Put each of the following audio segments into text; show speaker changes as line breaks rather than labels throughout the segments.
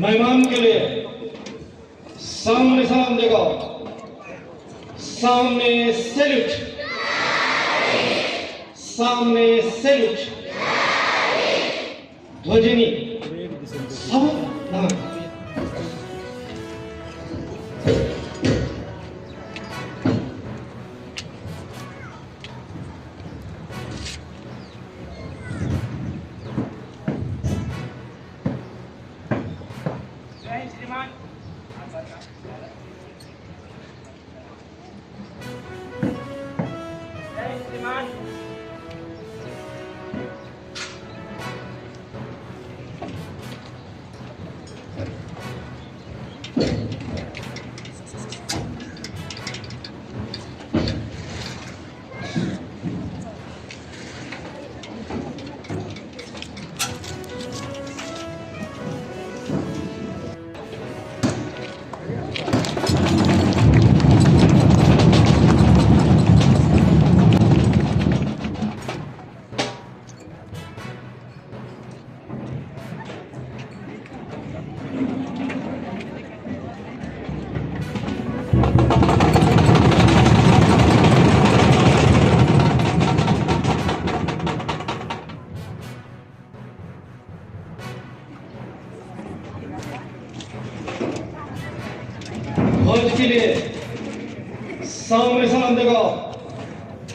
मेहमान के लिए सामने सलाम देगा सामने सैल्यूट सामने सैल्यूट ध्वजनी।
うん。
ध्वज के लिए सामने सलाम देगा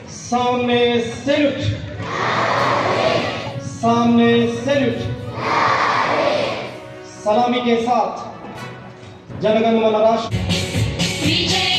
सामने सैल्यूट सामने सैल्यूट सलामी के साथ जनगण मन राष्ट्र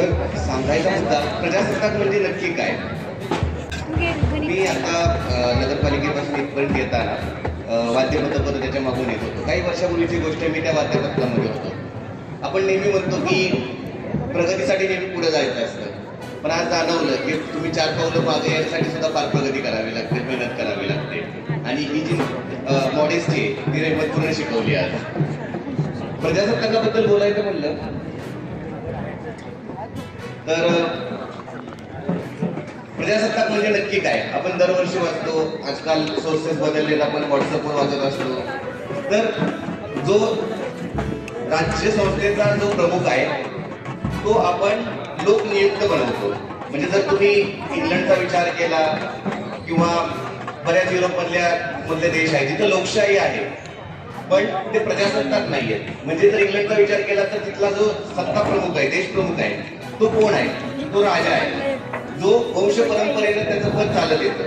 तर सांगायचा मुद्दा प्रजासत्ताक म्हणजे नक्की काय? मी आता नगरपालिकेपासून इथपर्यंत येताना अ, वाद्यपथक त्याच्या मागून येत होतो. काही वर्षापूर्वीची गोष्ट मी त्या वाद्यपथकामध्ये होतो. आपण नेहमी म्हणतो की प्रगतीसाठी नेहमी पुढे जायचं असतं. पण आज जाणवलं की तुम्ही चार पावलं मागे यासाठी सुद्धा फार प्रगती करावी लागते मेहनत करावी लागते. आणि ही जी मॉडेस्टी आहे ती रेहमतपूर्ण शिकवली आज. प्रजासत्ताकाबद्दल बोलायचं म्हणलं तर प्रजासत्ताक म्हणजे नक्की काय? आपण दरवर्षी वाचतो आजकाल सोर्सेस बदललेत आपण व्हॉट्सअपवर वाचत असतो. तर जो राज्य संस्थेचा जो प्रमुख आहे तो आपण लोकनियुक्त बनवतो. म्हणजे जर तुम्ही इंग्लंडचा विचार केला किंवा बऱ्याच युरोपमधल्या मधले देश आहे जिथं लोकशाही आहे पण ते प्रजासत्ताक नाही आहे म्हणजे जर इंग्लंडचा विचार केला तर तिथला जो सत्ता प्रमुख आहे देश प्रमुख आहे तो कोण आहे? तो राजा आहे. जो वंश परंपरेनं त्याचं पद चालत येतं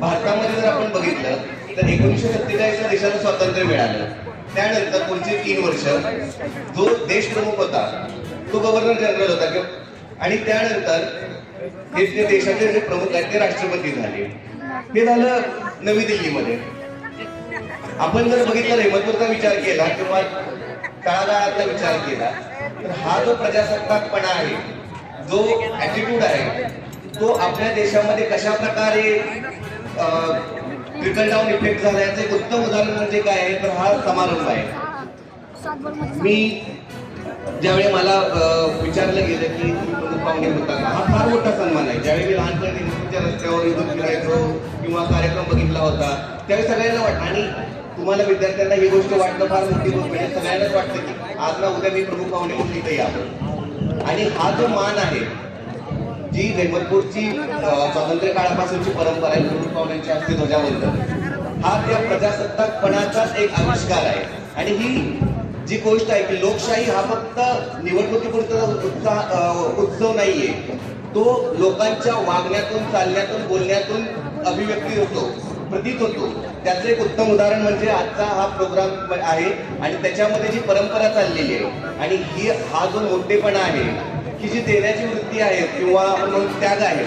भारतामध्ये जर आपण बघितलं तर एकोणीसशे सत्तेचाळीसला देशाला स्वातंत्र्य मिळालं. त्यानंतर पुढचे तीन वर्ष जो देश प्रमुख होता तो गव्हर्नर जनरल होता. किंवा- आणि त्यानंतर हे जे देशाचे जे प्रमुख आहेत ते राष्ट्रपती झाले. हे झालं नवी दिल्लीमध्ये. आपण जर बघितलं रेहमतपूरचा विचार केला किंवा तळागाळाचा विचार केला तर हा जो प्रजासत्ताकपणा आहे जो ॲटिट्यूड आहे तो आपल्या देशामध्ये कशा प्रकारे ट्रिकल डाऊन इफेक्ट झाला याचं एक उत्तम उदाहरण म्हणजे काय आहे? तर हा समारंभ आहे. मी ज्यावेळी मला विचारलं गेलं की पाहुणे होता का हा फार मोठा सन्मान आहे. ज्यावेळी मी लहानपणी रस्त्यावर इथून फिरायचो किंवा कार्यक्रम बघितला होता त्यावेळी सगळ्यांना वाटतं आणि तुम्हाला विद्यार्थ्यांना ही गोष्ट वाटणं फार मोठी गोष्ट म्हणजे सगळ्यांनाच वाटतं की आज ना उद्या मी प्रमुख पाहुणे म्हणून इथे या आणि हा जो मान आहे जी रेमतपूरची स्वातंत्र्य काळापासूनची परंपरा आहे प्रमुख पाहुण्यांच्या हस्ते ध्वजाबद्दल हा त्या प्रजासत्ताकपणाचाच एक आविष्कार आहे. आणि ही जी गोष्ट आहे की लोकशाही हा फक्त निवडणुकीपुरता उत्साह उत्सव नाहीये. तो लोकांच्या वागण्यातून चालण्यातून बोलण्यातून अभिव्यक्ती होतो. प्रतीत होतो. त्याचं एक उत्तम उदाहरण म्हणजे आजचा हा प्रोग्राम आहे आणि त्याच्यामध्ये जी परंपरा चाललेली आहे आणि ही हा जो मोठेपणा आहे ही जी देण्याची वृत्ती आहे किंवा त्याग आहे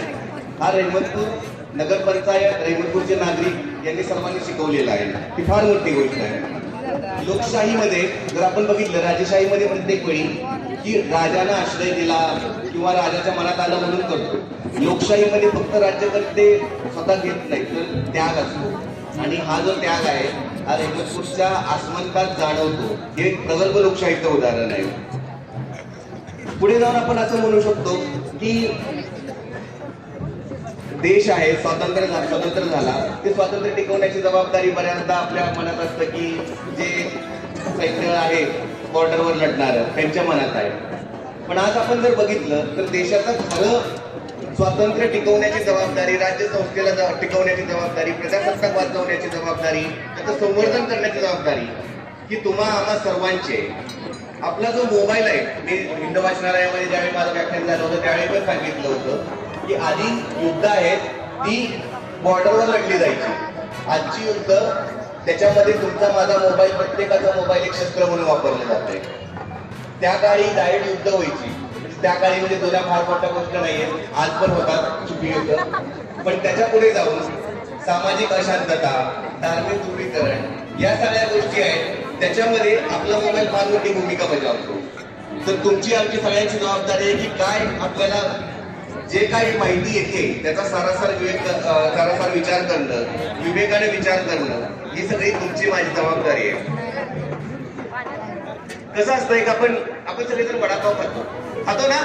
हा रेहमतपूर नगरपंचायत रेहमतपूरचे नागरिक यांनी सर्वांनी शिकवलेला आहे. ही फार मोठी गोष्ट आहे. लोकशाहीमध्ये जर आपण बघितलं राजेशाहीमध्ये प्रत्येक वेळी की राजानं आश्रय दिला किंवा राजाच्या मनात आलं म्हणून करतो. लोकशाहीमध्ये फक्त राज्यकर्ते स्वतः घेत नाही तर त्याग असतो. आणि हा जो त्याग आहे हा रेणकपूरच्या आसमंतात जाणवतो. हे एक प्रगल्भ लोकशाहीचं उदाहरण आहे. पुढे जाऊन आपण असं म्हणू शकतो की देश आहे स्वातंत्र्य झाला स्वतंत्र झाला. ते स्वातंत्र्य टिकवण्याची जबाबदारी बऱ्याचदा आपल्या मनात असतं की जे सैन्य आहे बॉर्डरवर लढणार त्यांच्या मनात आहे. पण आज आपण जर बघितलं तर देशाचं खरं स्वातंत्र्य टिकवण्याची जबाबदारी राज्य संस्थेला टिकवण्याची जबाबदारी प्रजासत्ताक वाचवण्याची जबाबदारी त्याचं संवर्धन करण्याची जबाबदारी ही तुम्हा आम्हा सर्वांची आहे. आपला जो मोबाईल आहे मी हिंद वाचनालयामध्ये ज्यावेळी माझं व्याख्यान झालं होतं त्यावेळी पण सांगितलं होतं की आधी युद्ध आहेत ती बॉर्डरवर लढली जायची. आजची युद्ध त्याच्यामध्ये तुमचा माझा मोबाईल प्रत्येकाचा मोबाईल एक शस्त्र म्हणून वापरलं जाते त्या काळी डायरेक्ट युद्ध व्हायची. त्या काळी म्हणजे जुन्या फार मोठ्या गोष्ट नाहीये आज पण होतात चुकी होत पण त्याच्या पुढे जाऊन सामाजिक अशांतता धार्मिक ध्रुवीकरण या सगळ्या गोष्टी आहेत. त्याच्यामध्ये आपला मोबाईल फार मोठी भूमिका बजावतो. तर तुमची आमची सगळ्यांची जबाबदारी आहे की काय आपल्याला जे काही माहिती येते त्याचा सारासार विवेक सारासार विचार करणं विवेकाने विचार करणं ही सगळी तुमची माझी जबाबदारी आहे. कसं असतं एक आपण आपण सगळेजण वडापाव खातो. खातो ना?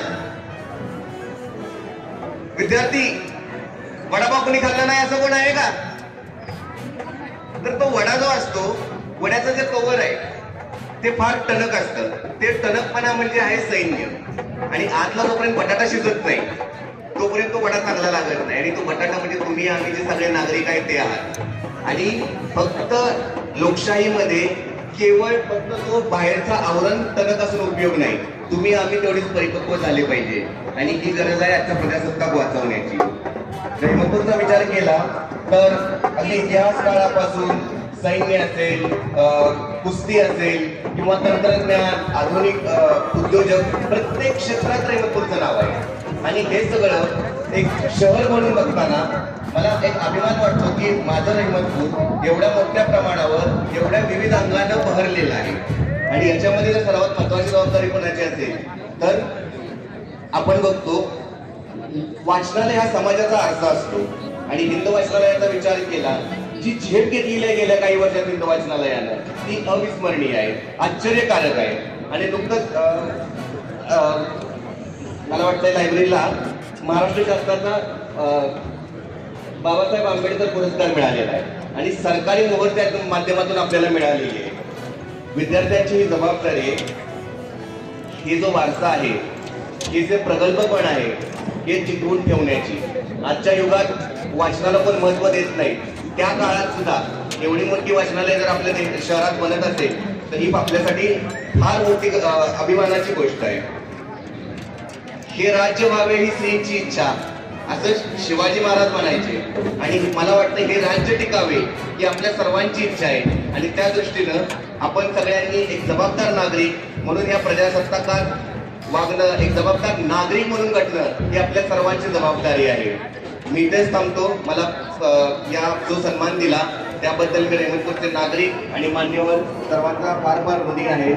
विद्यार्थी वडापाव कोणी खाल्ला नाही असं कोण आहे का? तर तो वडा जो असतो वड्याचं जे कवर आहे ते फार टणक असतं. ते टणकपणा म्हणजे आहे सैन्य. आणि आतला जोपर्यंत बटाटा शिजत नाही तोपर्यंत तो वडा चांगला लागत नाही. आणि तो बटाटा म्हणजे तुम्ही आम्ही जे सगळे नागरिक आहेत ते आहात. आणि फक्त लोकशाहीमध्ये केवळ फक्त तो बाहेरचा आवरण टणक असून उपयोग नाही. तुम्ही आम्ही तेवढीच परिपक्व झाले पाहिजे. आणि ही गरज आहे आजच्या प्रजासत्ताक वाचवण्याची. जर विचार केला तर अगदी इतिहास काळापासून सैन्य असेल कुस्ती असेल किंवा तंत्रज्ञान आधुनिक उद्योजक प्रत्येक क्षेत्रात रेमपूरचं नाव आहे. आणि हे सगळं एक शहर म्हणून बघताना मला एक अभिमान वाटतो की माझं रहिमतपूर एवढ्या मोठ्या प्रमाणावर एवढ्या विविध अंगानं बहरलेलं आहे. आणि याच्यामध्ये जर सर्वात महत्वाची जबाबदारी कोणाची असेल तर आपण बघतो वाचनालय हा समाजाचा आरसा असतो. आणि हिंदू वाचनालयाचा विचार केला जी झेप घेतलेली आहे गेल्या काही वर्षात हिंदू वाचनालयानं ती अविस्मरणीय आहे आश्चर्यकारक आहे. आणि नुकतंच मला वाटतंय लायब्ररीला महाराष्ट्र शासनाचा बाबासाहेब आंबेडकर पुरस्कार मिळालेला आहे. आणि सरकारी मोहर त्या माध्यमातून आपल्याला मिळालेली आहे. विद्यार्थ्यांची ही जबाबदारी आहे हे जो वारसा आहे हे जे प्रगल्भपण आहे हे टिकवून ठेवण्याची. आजच्या युगात वाचनाला पण महत्त्व देत नाही. त्या काळात सुद्धा एवढी मोठी वाचनालय जर आपल्या शहरात बनत असेल तर ही आपल्यासाठी फार मोठी अभिमानाची गोष्ट आहे. हे राज्य व्हावे ही स्त्रीची इच्छा. असं शिवाजी महाराज म्हणायचे. आणि मला वाटतं हे राज्य टिकावे ही आपल्या सर्वांची इच्छा आहे. आणि त्या दृष्टीनं आपण सगळ्यांनी एक जबाबदार नागरिक म्हणून या प्रजासत्ताकात वागणं एक जबाबदार नागरिक म्हणून घटणं ही आपल्या सर्वांची जबाबदारी आहे. मी इथेच थांबतो. मला या जो सन्मान दिला त्याबद्दल मी रेहमतपूरचे नागरिक आणि मान्यवर सर्वांचा फार फार ऋणी आहे.